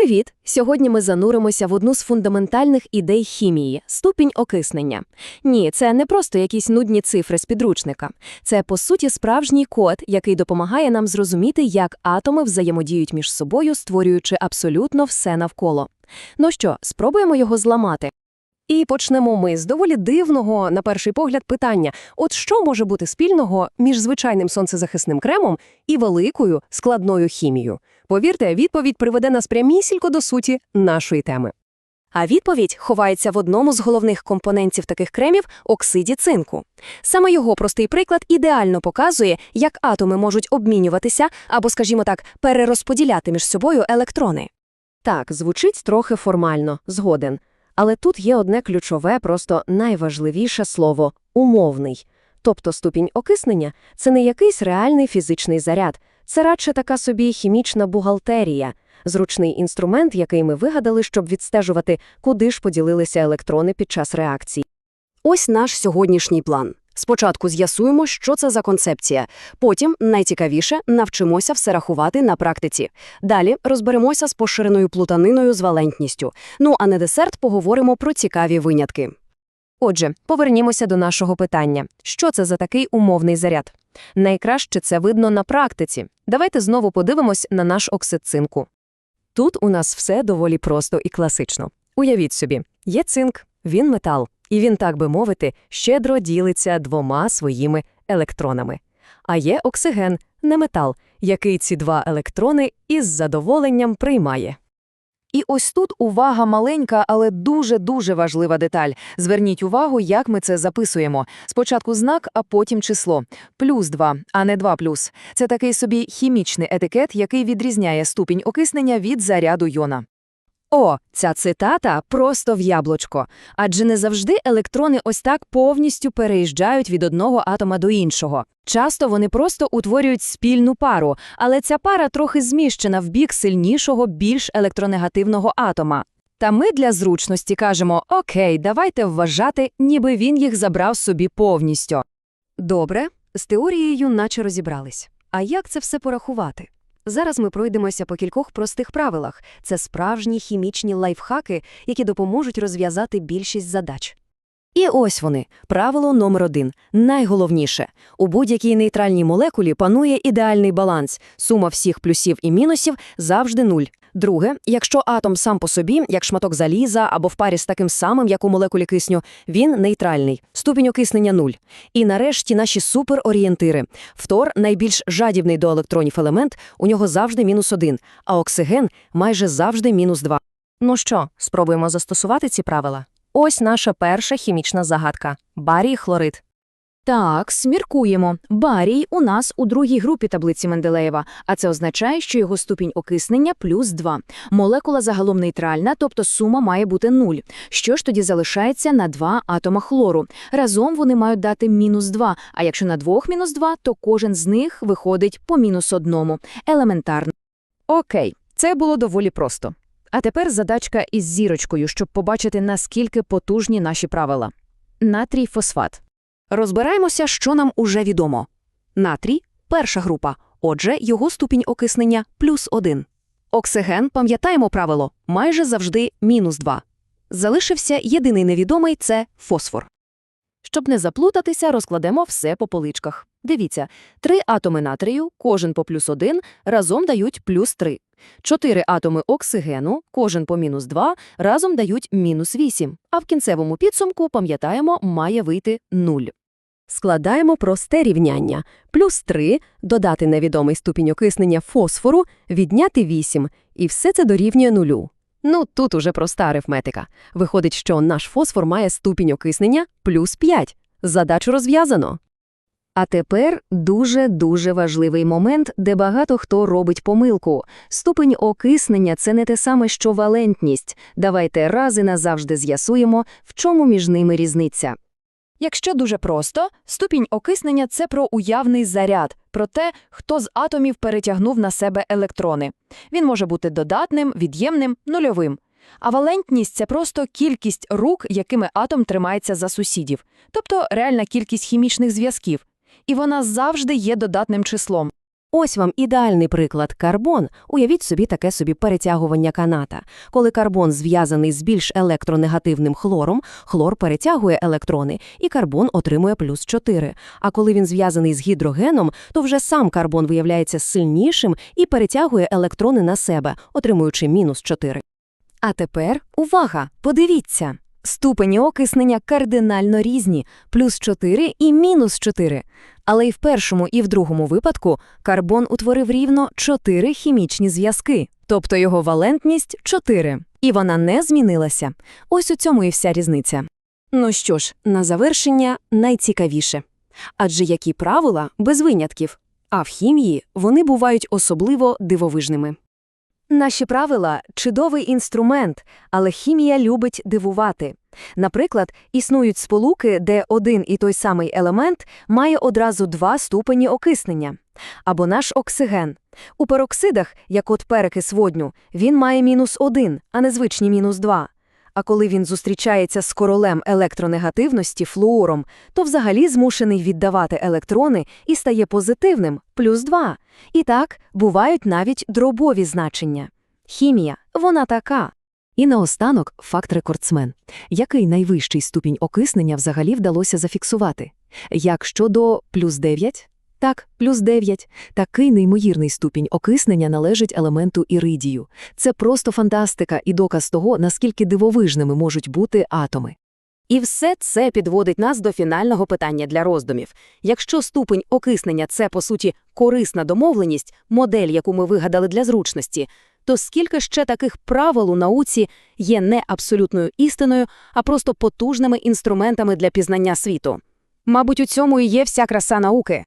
Привіт! Сьогодні ми зануримося в одну з фундаментальних ідей хімії ступінь окиснення. Ні, це не просто якісь нудні цифри з підручника. Це, по суті, справжній код, який допомагає нам зрозуміти, як атоми взаємодіють між собою, створюючи абсолютно все навколо. Ну що, спробуємо його зламати. І почнемо ми з доволі дивного, на перший погляд, питання: от що може бути спільного між звичайним сонцезахисним кремом і великою складною хімією? Повірте, відповідь приведе нас прямісінько до суті нашої теми. А відповідь ховається в одному з головних компонентів таких кремів оксиді цинку. Саме його простий приклад ідеально показує, як атоми можуть обмінюватися або, скажімо так, перерозподіляти між собою електрони. Так, звучить трохи формально, згоден. Але тут є одне ключове, просто найважливіше слово умовний. Тобто ступінь окиснення це не якийсь реальний фізичний заряд, це радше така собі хімічна бухгалтерія, зручний інструмент, який ми вигадали, щоб відстежувати, куди ж поділилися електрони під час реакції. Ось наш сьогоднішній план. Спочатку з'ясуємо, що це за концепція. Потім, найцікавіше, навчимося все рахувати на практиці. Далі розберемося з поширеною плутаниною з валентністю. Ну а на десерт поговоримо про цікаві винятки. Отже, повернімося до нашого питання. Що це за такий умовний заряд? Найкраще це видно на практиці. Давайте знову подивимось на наш оксид цинку. Тут у нас все доволі просто і класично. Уявіть собі, є цинк, він метал, і він, так би мовити, щедро ділиться двома своїми електронами. А є оксиген, не метал, який ці два електрони із задоволенням приймає. І ось тут увага маленька, але дуже-дуже важлива деталь. Зверніть увагу, як ми це записуємо. Спочатку знак, а потім число. Плюс 2, а не 2 плюс. Це такий собі хімічний етикет, який відрізняє ступінь окиснення від заряду йона. О, ця цитата просто в яблучко. Адже не завжди електрони ось так повністю переїжджають від одного атома до іншого. Часто вони просто утворюють спільну пару, але ця пара трохи зміщена в бік сильнішого, більш електронегативного атома. Та ми для зручності кажемо «Окей, давайте вважати, ніби він їх забрав собі повністю». Добре, з теорією наче розібрались. А як це все порахувати? Зараз ми пройдемося по кількох простих правилах. Це справжні хімічні лайфхаки, які допоможуть розв'язати більшість задач. І ось вони. Правило номер один. Найголовніше. У будь-якій нейтральній молекулі панує ідеальний баланс. Сума всіх плюсів і мінусів завжди нуль. Друге, якщо атом сам по собі, як шматок заліза або в парі з таким самим, як у молекулі кисню, він нейтральний, ступінь окиснення нуль. І нарешті наші суперорієнтири. Фтор, найбільш жадібний до електронів елемент, у нього завжди мінус один, а оксиген майже завжди мінус два. Ну що, спробуємо застосувати ці правила? Ось наша перша хімічна загадка – барій хлорид. Так, сміркуємо. Барій у нас у другій групі таблиці Менделеєва, а це означає, що його ступінь окиснення плюс 2. Молекула загалом нейтральна, тобто сума має бути 0. Що ж тоді залишається на 2 атома хлору? Разом вони мають дати мінус 2, а якщо на двох мінус 2, то кожен з них виходить по мінус одному. Елементарно. Окей, це було доволі просто. А тепер задачка із зірочкою, щоб побачити, наскільки потужні наші правила. Натрій фосфат. Розбираємося, що нам уже відомо. Натрій – перша група, отже, його ступінь окиснення – плюс 1. Оксиген, пам'ятаємо правило, майже завжди мінус 2. Залишився єдиний невідомий – це фосфор. Щоб не заплутатися, розкладемо все по поличках. Дивіться, три атоми натрію, кожен по плюс 1, разом дають плюс 3. Чотири атоми оксигену, кожен по мінус 2, разом дають мінус 8. А в кінцевому підсумку, пам'ятаємо, має вийти 0. Складаємо просте рівняння. Плюс 3 – додати невідомий ступінь окиснення фосфору, відняти 8. І все це дорівнює нулю. Ну, тут уже проста арифметика. Виходить, що наш фосфор має ступінь окиснення плюс 5. Задачу розв'язано. А тепер дуже-дуже важливий момент, де багато хто робить помилку. Ступень окиснення – це не те саме, що валентність. Давайте раз і назавжди з'ясуємо, в чому між ними різниця. Якщо дуже просто, ступінь окиснення – це про уявний заряд, про те, хто з атомів перетягнув на себе електрони. Він може бути додатним, від'ємним, нульовим. А валентність – це просто кількість рук, якими атом тримається за сусідів, тобто реальна кількість хімічних зв'язків. І вона завжди є додатним числом. Ось вам ідеальний приклад карбон. Уявіть собі таке собі перетягування каната. Коли карбон зв'язаний з більш електронегативним хлором, хлор перетягує електрони, і карбон отримує плюс 4. А коли він зв'язаний з гідрогеном, то вже сам карбон виявляється сильнішим і перетягує електрони на себе, отримуючи мінус 4. А тепер увага! Подивіться! Ступені окиснення кардинально різні – плюс 4 і мінус 4. Але і в першому, і в другому випадку карбон утворив рівно 4 хімічні зв'язки, тобто його валентність – 4. І вона не змінилася. Ось у цьому і вся різниця. Ну що ж, на завершення найцікавіше. Адже які правила без винятків, а в хімії вони бувають особливо дивовижними. Наші правила – чудовий інструмент, але хімія любить дивувати. Наприклад, існують сполуки, де один і той самий елемент має одразу два ступені окиснення. Або наш оксиген. У пероксидах, як от перекис водню, він має мінус один, а не звичні мінус два. А коли він зустрічається з королем електронегативності флуором, то взагалі змушений віддавати електрони і стає позитивним – плюс 2. І так, бувають навіть дробові значення. Хімія – вона така. І наостанок факт-рекордсмен. Який найвищий ступінь окиснення взагалі вдалося зафіксувати? Як щодо плюс 9? Так, плюс 9. Такий неймовірний ступінь окиснення належить елементу іридію. Це просто фантастика і доказ того, наскільки дивовижними можуть бути атоми. І все це підводить нас до фінального питання для роздумів. Якщо ступень окиснення – це, по суті, корисна домовленість, модель, яку ми вигадали для зручності, то скільки ще таких правил у науці є не абсолютною істиною, а просто потужними інструментами для пізнання світу? Мабуть, у цьому і є вся краса науки.